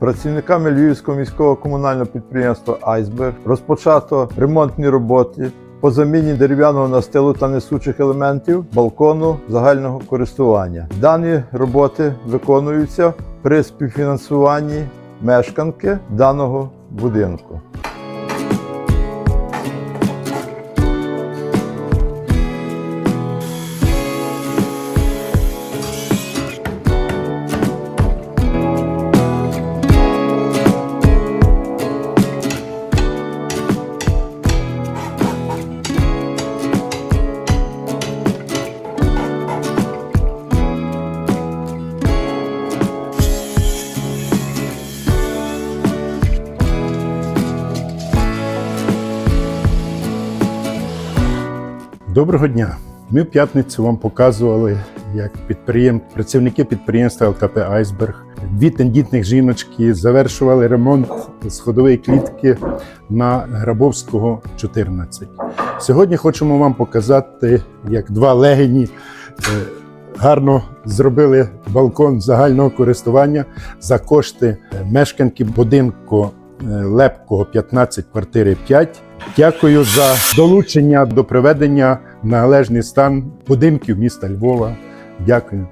Працівниками Львівського міського комунального підприємства Айсберг розпочато ремонтні роботи по заміні дерев'яного настилу та несучих елементів балкону загального користування. Дані роботи виконуються при співфінансуванні мешканки даного будинку. Доброго дня! Ми в п'ятницю вам показували, як підприєм... працівники підприємства ЛКП Айсберг, дві тендітних жіночки завершували ремонт сходової клітки на Грабовського 14. Сьогодні хочемо вам показати, як два легені е, гарно зробили балкон загального користування за кошти мешканки будинку Лепкого 15 квартири 5. Дякую за долучення до приведення в належний стан будинків міста Львова. Дякую.